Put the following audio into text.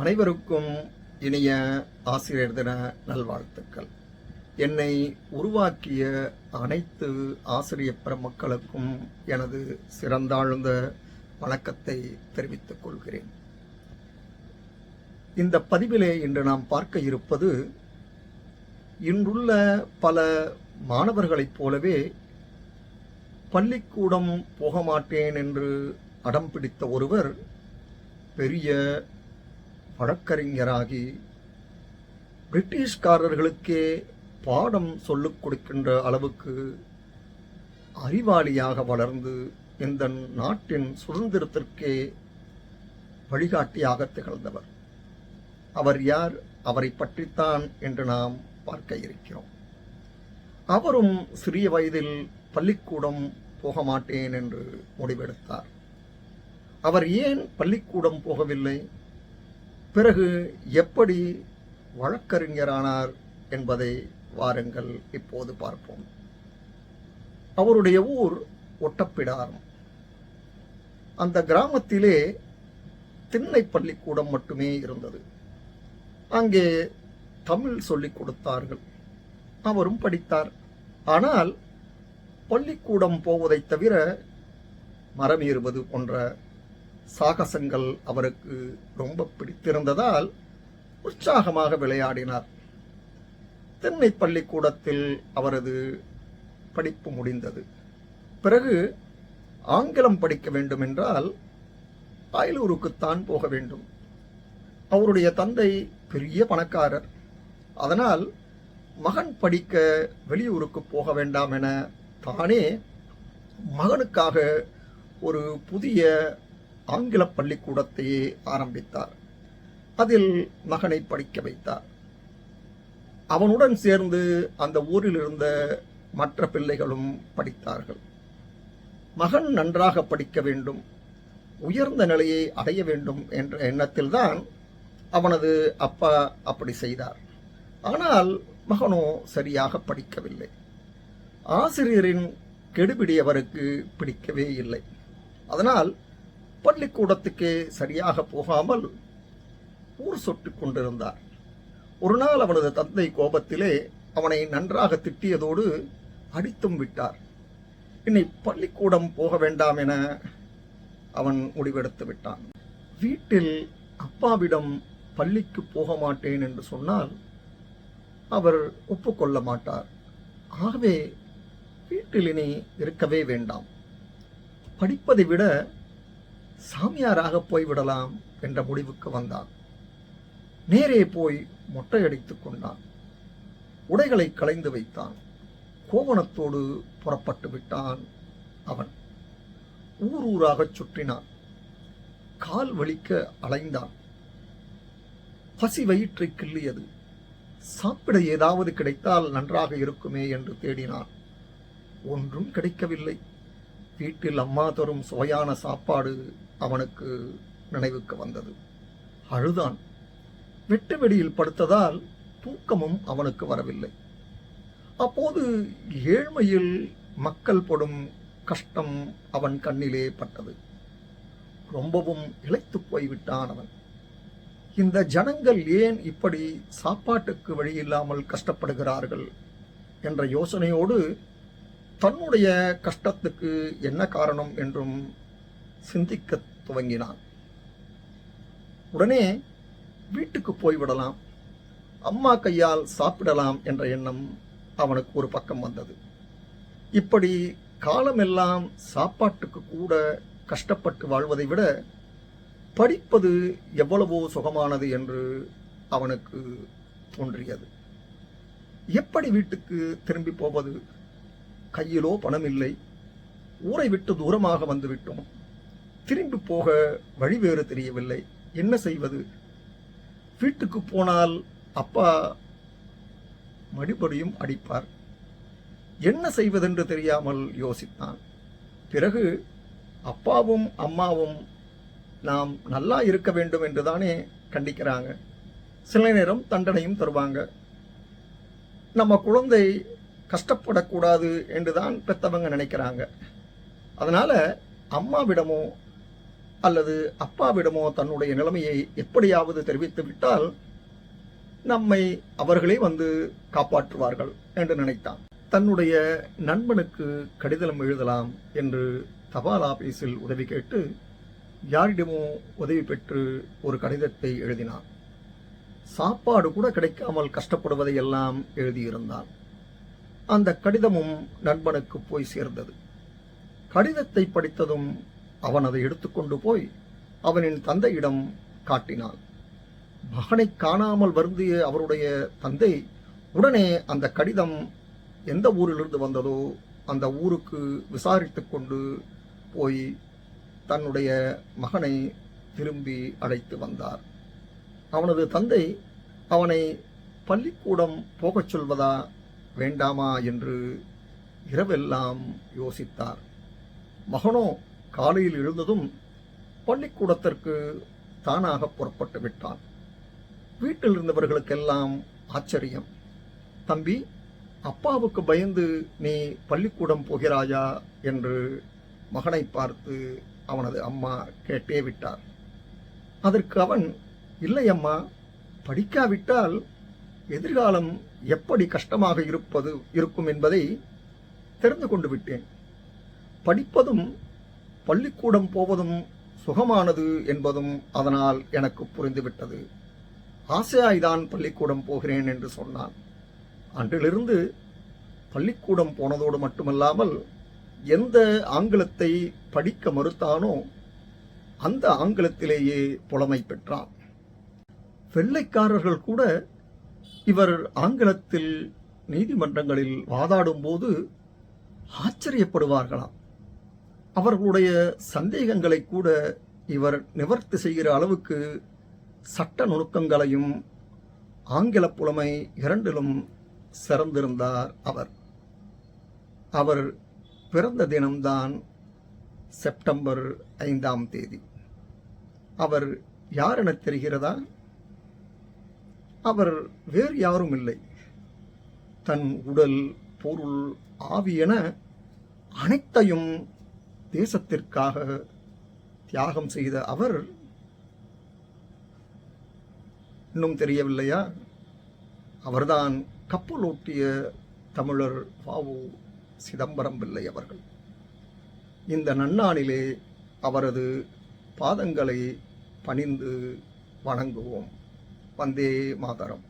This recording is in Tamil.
அனைவருக்கும் இனிய ஆசிரியர் தின நல்வாழ்த்துக்கள். என்னை உருவாக்கிய அனைத்து ஆசிரியர் பெருமக்களுக்கும் எனது சிறந்தாழ்ந்த வணக்கத்தை தெரிவித்துக் கொள்கிறேன். இந்த பதிவிலே இன்று நாம் பார்க்க இருப்பது இன்றுள்ள பல மாணவர்களைப் போலவே பள்ளிக்கூடம் போக மாட்டேன் என்று அடம் பிடித்த ஒருவர் பெரிய வழக்கறிஞராகி பிரிட்டிஷ்காரர்களுக்கே பாடம் சொல்லிக் கொடுக்கின்ற அளவுக்கு அறிவாளியாக வளர்ந்து இந்த நாட்டின் சுதந்திரத்திற்கே வழிகாட்டியாக திகழ்ந்தவர். அவர் யார்? அவரை பற்றித்தான் என்று நாம் பார்க்க இருக்கிறோம். அவரும் சிறிய வயதில் பள்ளிக்கூடம் போக மாட்டேன் என்று முடிவெடுத்தார். அவர் ஏன் பள்ளிக்கூடம் போகவில்லை? பிறகு எப்படி வழக்கறிஞரானார் என்பதை வாருங்கள் இப்போது பார்ப்போம். அவருடைய ஊர் ஒட்டப்பிடாரம். அந்த கிராமத்திலே திண்ணை பள்ளிக்கூடம் மட்டுமே இருந்தது. அங்கே தமிழ் சொல்லிக் கொடுத்தார்கள். அவரும் படித்தார். ஆனால் பள்ளிக்கூடம் போவதைத் தவிர மரம் ஏறுவது போன்ற சாகசங்கள் அவருக்கு ரொம்ப பிடித்திருந்ததால் உற்சாகமாக விளையாடினார். தென்னை பள்ளிக்கூடத்தில் அவரது படிப்பு முடிந்தது. பிறகு ஆங்கிலம் படிக்க வேண்டும் என்றால் அயலூருக்குத்தான் போக வேண்டும். அவருடைய தந்தை பெரிய பணக்காரர். அதனால் மகன் படிக்க வெளியூருக்கு போக வேண்டாம் என தானே மகனுக்காக ஒரு புதிய ஆங்கில பள்ளிக்கூடத்தையே ஆரம்பித்தார். அதில் மகனை படிக்க வைத்தார். அவனுடன் சேர்ந்து அந்த ஊரில் இருந்த மற்ற பிள்ளைகளும் படித்தார்கள். மகன் நன்றாக படிக்க வேண்டும் உயர்ந்த நிலையை அடைய வேண்டும் என்ற எண்ணத்தில்தான் அவனது அப்பா அப்படி செய்தார். ஆனால் மகனோ சரியாக படிக்கவில்லை. ஆசிரியரின் கெடுபிடி அவருக்கு பிடிக்கவே இல்லை. அதனால் பள்ளிக்கூடத்துக்கே சரியாக போகாமல் ஊர் சொட்டு கொண்டிருந்தார். ஒரு நாள் அவனது தந்தை கோபத்திலே அவனை நன்றாக திட்டியதோடு அடித்தும் விட்டார். இனி பள்ளிக்கூடம் போக வேண்டாம் என அவன் முடிவெடுத்து விட்டான். வீட்டில் அப்பாவிடம் பள்ளிக்கு போக மாட்டேன் என்று சொன்னால் அவர் ஒப்புக்கொள்ள மாட்டார். ஆகவே வீட்டில் இனி இருக்கவே வேண்டாம். படிப்பதை விட சாமியாராக போய்விடலாம் என்ற முடிவுக்கு வந்தான். நேரே போய் மொட்டையடித்து கொண்டான். உடைகளை களைந்து வைத்தான். கோவணத்தோடு புறப்பட்டு விட்டான் அவன். ஊர் ஊராகச் சுற்றினான். கால் வலிக்க அலைந்தான். பசி வயிற்றை கிள்ளியது. சாப்பிட ஏதாவது கிடைத்தால் நன்றாக இருக்குமே என்று தேடினான். ஒன்றும் கிடைக்கவில்லை. வீட்டில் அம்மா தரும் சுவையான சாப்பாடு அவனுக்கு நினைவுக்கு வந்தது. அழுதான். வெட்டு வெடியில் படுத்ததால் தூக்கமும் அவனுக்கு வரவில்லை. அப்போது ஏழ்மையில் மக்கள் படும் கஷ்டம் அவன் கண்ணிலே பட்டது. ரொம்பவும் இழைத்து போய்விட்டான் அவன். இந்த ஜனங்கள் ஏன் இப்படி சாப்பாட்டுக்கு வழி இல்லாமல் கஷ்டப்படுகிறார்கள்? என்ற யோசனையோடு தன்னுடைய கஷ்டத்துக்கு என்ன காரணம் என்றும் சிந்திக்க துவங்கினான். உடனே வீட்டுக்கு போய்விடலாம் அம்மா கையால் சாப்பிடலாம் என்ற எண்ணம் அவனுக்கு ஒரு பக்கம் வந்தது. இப்படி காலமெல்லாம் சாப்பாட்டுக்கு கூட கஷ்டப்பட்டு வாழ்வதை விட படிப்பது எவ்வளவோ சுகமானது என்று அவனுக்கு தோன்றியது. எப்படி வீட்டுக்கு திரும்பி போவது? கையிலோ பணம் இல்லை ஊரை விட்டு தூரமாக வந்துவிட்டோம். திரும்பி போக வழி வேறு தெரியவில்லை. என்ன செய்வது? வீட்டுக்கு போனால் அப்பா மறுபடியும் அடிப்பார். என்ன செய்வதென்று தெரியாமல் யோசித்தான். பிறகு அப்பாவும் அம்மாவும் நாம் நல்லா இருக்க வேண்டும் என்று தானே கண்டிக்கிறாங்க. சில நேரம் தண்டனையும் தருவாங்க. நம்ம குழந்தை கஷ்டப்படக்கூடாது என்று தான் பெற்றவங்க நினைக்கிறாங்க. அதனால் அம்மாவிடமோ அல்லது அப்பாவிடமோ தன்னுடைய நிலைமையை எப்படியாவது தெரிவித்து விட்டால் நம்மை அவர்களே வந்து காப்பாற்றுவார்கள் என்று நினைத்தான். தன்னுடைய நண்பனுக்கு கடிதம் எழுதலாம் என்று தபால் ஆபீஸில் உதவி கேட்டு யாரிடமோ உதவி பெற்று ஒரு கடிதத்தை எழுதினான். சாப்பாடு கூட கிடைக்காமல் கஷ்டப்படுவதை எல்லாம் எழுதியிருந்தான். அந்த கடிதமும் நண்பனுக்கு போய் சேர்ந்தது. கடிதத்தை படித்ததும் அவன் அதை எடுத்துக்கொண்டு போய் அவனின் தந்தையிடம் காட்டினான் மகனை காணாமல் வருந்திய அவருடைய தந்தை உடனே அந்த கடிதம் எந்த ஊரிலிருந்து வந்ததோ அந்த ஊருக்கு விசாரித்து கொண்டு போய் தன்னுடைய மகனை திரும்பி அழைத்து வந்தார். அவனது தந்தை அவனை பள்ளிக்கூடம் போகச் சொல்வதா வேண்டாமா என்று இரவெல்லாம் யோசித்தார். மகனோ காலையில் எழுந்ததும் பள்ளிக்கூடத்திற்கு தானாக புறப்பட்டு விட்டான். வீட்டில் இருந்தவர்களுக்கெல்லாம் ஆச்சரியம். தம்பி அப்பாவுக்கு பயந்து நீ பள்ளிக்கூடம் போகிறாயா? என்று மகனை பார்த்து அவனது அம்மா கேட்டே விட்டார். அதற்கு அவன் இல்லை அம்மா படிக்காவிட்டால் எதிர்காலம் எப்படி கஷ்டமாக இருப்பது இருக்கும் என்பதை தெரிந்து கொண்டு விட்டேன். படிப்பதும் பள்ளிக்கூடம் போவதும் சுகமானது என்பதும் அதனால் எனக்கு புரிந்துவிட்டது. ஆசையாய்தான் பள்ளிக்கூடம் போகிறேன் என்று சொன்னான். அன்றிலிருந்து பள்ளிக்கூடம் போனதோடு மட்டுமல்லாமல் எந்த ஆங்கிலத்தை படிக்க மறுத்தானோ அந்த ஆங்கிலத்திலேயே புலமை பெற்றான். வெள்ளைக்காரர்கள் கூட இவர் ஆங்கிலத்தில் நீதிமன்றங்களில் வாதாடும்போது ஆச்சரியப்படுவார்களாம். அவர்களுடைய சந்தேகங்களை கூட இவர் நிவர்த்தி செய்கிற அளவுக்கு சட்ட நுணுக்கங்களையும் ஆங்கில புலமை இரண்டிலும் சிறந்திருந்தார் அவர். அவர் பிறந்த தினம்தான் செப்டம்பர் ஐந்தாம் தேதி. அவர் யார் என தெரிகிறதா? அவர் வேறு யாரும் இல்லை. தன் உடல் பொருள் ஆவி என அனைத்தையும் தேசத்திற்காக தியாகம் செய்த அவர் இன்னும் தெரியவில்லையா? அவர்தான் கப்பலோட்டிய தமிழர் பாவு சிதம்பரம் பிள்ளை அவர்கள். இந்த நன்னாளிலே அவரது பாதங்களை பணிந்து வணங்குவோம். வந்தே மாதரம்.